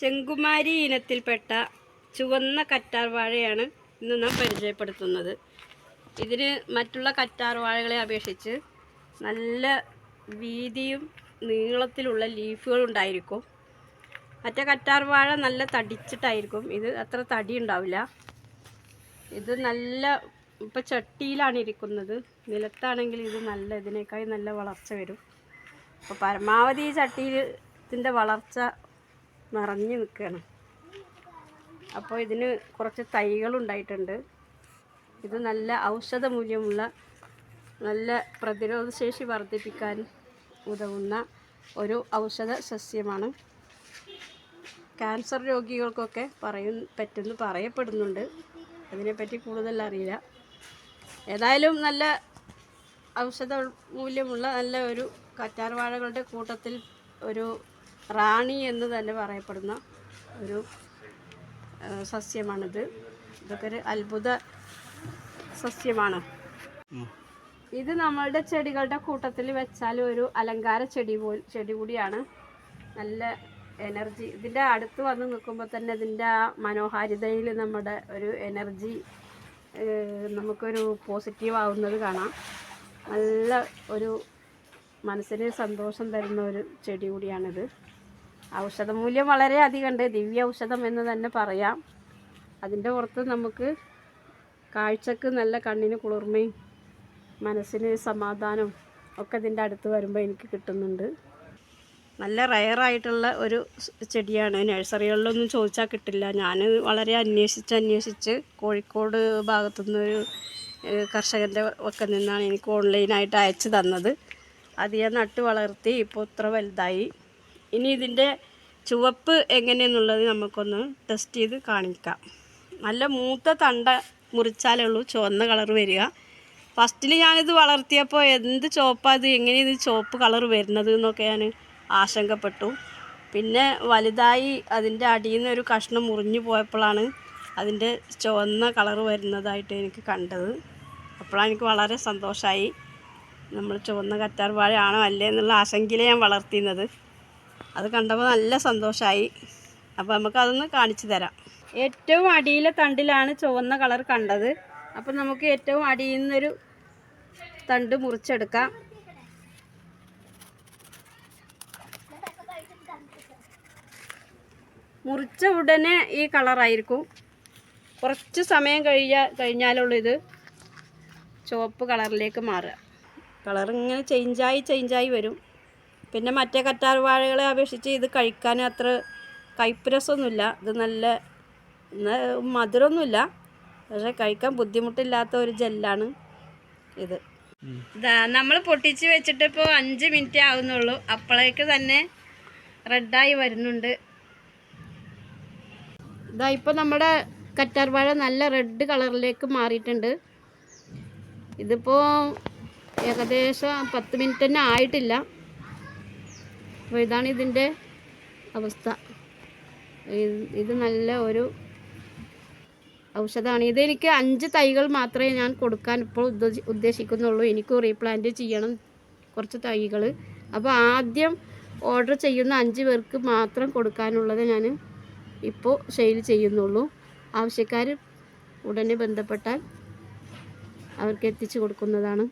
ചെങ്കുമാരി ഇനത്തിൽപ്പെട്ട ചുവന്ന കറ്റാർ വാഴയാണ് ഇന്ന് നാം പരിചയപ്പെടുത്തുന്നത്. ഇതിന് മറ്റുള്ള കറ്റാർ വാഴകളെ അപേക്ഷിച്ച് നല്ല വീതിയും നീളത്തിലുള്ള ലീഫുകൾ ഉണ്ടായിരിക്കും. മറ്റേ കറ്റാർ വാഴ നല്ല തടിച്ചിട്ടായിരിക്കും. ഇത് അത്ര തടി ഉണ്ടാവില്ല. ഇത് നല്ല ഇപ്പം ചട്ടിയിലാണ് ഇരിക്കുന്നത്. നിലത്താണെങ്കിൽ ഇത് നല്ല ഇതിനേക്കാൾ നല്ല വളർച്ച വരും. അപ്പോൾ പരമാവധി ഈ ചട്ടിയിൽ ഇതിന്റെ വളർച്ച നിറഞ്ഞു നിൽക്കുകയാണ്. അപ്പോൾ ഇതിന് കുറച്ച് തൈകളുണ്ടായിട്ടുണ്ട് ഇത് നല്ല ഔഷധ മൂല്യമുള്ള നല്ല പ്രതിരോധശേഷി വർദ്ധിപ്പിക്കാൻ ഉതകുന്ന ഒരു ഔഷധ സസ്യമാണ്. ക്യാൻസർ രോഗികൾക്കൊക്കെ പറയും പറ്റുന്നു പറയപ്പെടുന്നുണ്ട്. അതിനെപ്പറ്റി കൂടുതൽ അറിയില്ല. ഏതായാലും നല്ല ഔഷധ മൂല്യമുള്ള നല്ല ഒരു കറ്റാർവാഴകളുടെ കൂട്ടത്തിൽ ഒരു റാണി എന്ന് തന്നെ പറയപ്പെടുന്ന ഒരു സസ്യമാണിത്. ഇതൊക്കെ ഒരു അത്ഭുത സസ്യമാണ്. ഇത് നമ്മളുടെ ചെടികളുടെ കൂട്ടത്തിൽ വെച്ചാൽ ഒരു അലങ്കാര ചെടി പോ ചെടി കൂടിയാണ്. നല്ല എനർജി. ഇതിന്റെ അടുത്ത് വന്ന് നിൽക്കുമ്പോൾ തന്നെ ഇതിന്റെ ആ മനോഹാരിതയിൽ നമ്മുടെ ഒരു എനർജി നമുക്കൊരു പോസിറ്റീവ് ആവുന്നത് കാണാം. നല്ല ഒരു മനസ്സിന് സന്തോഷം തരുന്ന ഒരു ചെടി കൂടിയാണിത്. ഔഷധമൂല്യം വളരെ അധികമുണ്ട്. ദിവ്യ ഔഷധം എന്ന് തന്നെ പറയാം. അതിന്റെ പുറത്ത് നമുക്ക് കാഴ്ചക്ക് നല്ല കണ്ണിന് കുളിർമയും മനസ്സിന് സമാധാനവും ഒക്കെ ഇതിന്റെ അടുത്ത് വരുമ്പോൾ എനിക്ക് കിട്ടുന്നുണ്ട്. നല്ല റയറായിട്ടുള്ള ഒരു ചെടിയാണ്. നഴ്സറികളിലൊന്നും ചോദിച്ചാൽ കിട്ടില്ല. ഞാൻ വളരെ അന്വേഷിച്ച് അന്വേഷിച്ച് കോഴിക്കോട് ഭാഗത്തുനിന്ന് ഒരു കർഷകന്റെ ഒക്കെ നിന്നാണ് എനിക്ക് ഓൺലൈനായിട്ട് അയച്ചു തന്നത്. അത് ഞാൻ നട്ട് വളർത്തി ഇപ്പോൾ ഇത്ര വലുതായി. ഇനി ഇതിന്റെ ചുവപ്പ് എങ്ങനെയെന്നുള്ളത് നമുക്കൊന്ന് ടെസ്റ്റ് ചെയ്ത് കാണിക്കാം. നല്ല മൂത്ത തണ്ട മുറിച്ചാലേ ഉള്ളൂ ചുവന്ന കളർ വരിക. ഫസ്റ്റിൽ ഞാനിത് വളർത്തിയപ്പോൾ എന്ത് ചുവപ്പാണ് ഇത് എങ്ങനെ ഇത് ചുവപ്പ് കളർ വരുന്നത് എന്നൊക്കെ ഞാൻ ആശങ്കപ്പെട്ടു. പിന്നെ വലുതായി അതിന്റെ അടിയിൽ നിന്ന് ഒരു കഷ്ണം മുറിഞ്ഞു പോയപ്പോഴാണ് അതിന്റെ ചുവന്ന കളർ വരുന്നതായിട്ട് എനിക്ക് കണ്ടത്. അപ്പോഴാണ് എനിക്ക് വളരെ സന്തോഷമായി നമ്മൾ ചുവന്ന കറ്റാർ വാഴയാണോ അല്ലേ എന്നുള്ള ആശങ്കയിൽ ഞാൻ വളർത്തിയിരുന്നത്. അത് കണ്ടപ്പോൾ നല്ല സന്തോഷമായി അപ്പോൾ നമുക്ക് അതൊന്ന് കാണിച്ചു തരാം. ഏറ്റവും അടിയിലെ തണ്ടിലാണ് ചുവന്ന കളർ കണ്ടത്. അപ്പം നമുക്ക് ഏറ്റവും അടിയിൽ നിന്നൊരു തണ്ട് മുറിച്ചെടുക്കാം. മുറിച്ച ഉടനെ ഈ കളറായിരിക്കും. കുറച്ച് സമയം കഴിയ കഴിഞ്ഞാലുള്ളൂ ഇത് ചുവപ്പ് കളറിലേക്ക് മാറുക. കളർ ഇങ്ങനെ ചേഞ്ചായി ചേഞ്ചായി വരും. പിന്നെ മറ്റേ കറ്റാർ വാഴകളെ അപേക്ഷിച്ച് ഇത് കഴിക്കാൻ അത്ര കയ്പ്പ് രസമൊന്നുമില്ല ഇത് നല്ല മധുരമൊന്നുമില്ല. പക്ഷെ കഴിക്കാൻ ബുദ്ധിമുട്ടില്ലാത്ത ഒരു ജെല്ലാണ് ഇത്. ഇതാ നമ്മൾ പൊട്ടിച്ച് വെച്ചിട്ട് ഇപ്പോൾ അഞ്ച് മിനിറ്റ് ആവുന്നുള്ളൂ. അപ്പോഴേക്ക് തന്നെ റെഡായി വരുന്നുണ്ട്. ഇതാ ഇപ്പോൾ നമ്മുടെ കറ്റാർ വാഴ നല്ല റെഡ് കളറിലേക്ക് മാറിയിട്ടുണ്ട്. ഇതിപ്പോൾ ഏകദേശം പത്ത് മിനിറ്റ് തന്നെ ആയിട്ടില്ല. അപ്പോൾ ഇതാണ് ഇതിന്റെ അവസ്ഥ. ഇത് നല്ല ഒരു ഔഷധമാണ്. ഇതെനിക്ക് അഞ്ച് തൈകൾ മാത്രമേ ഞാൻ കൊടുക്കാൻ ഇപ്പോൾ ഉദ്ദേശിക്കുന്നുള്ളൂ. എനിക്ക് റീപ്ലാന്റ് ചെയ്യണം കുറച്ച് തൈകൾ അപ്പോൾ ആദ്യം ഓർഡർ ചെയ്യുന്ന അഞ്ച് പേർക്ക് മാത്രം കൊടുക്കാനുള്ളത് ഞാൻ ഇപ്പോൾ സെയിൽ ചെയ്യുന്നുള്ളൂ. ആവശ്യക്കാർ ഉടനെ ബന്ധപ്പെട്ടാൽ അവർക്ക് എത്തിച്ചു കൊടുക്കുന്നതാണ്.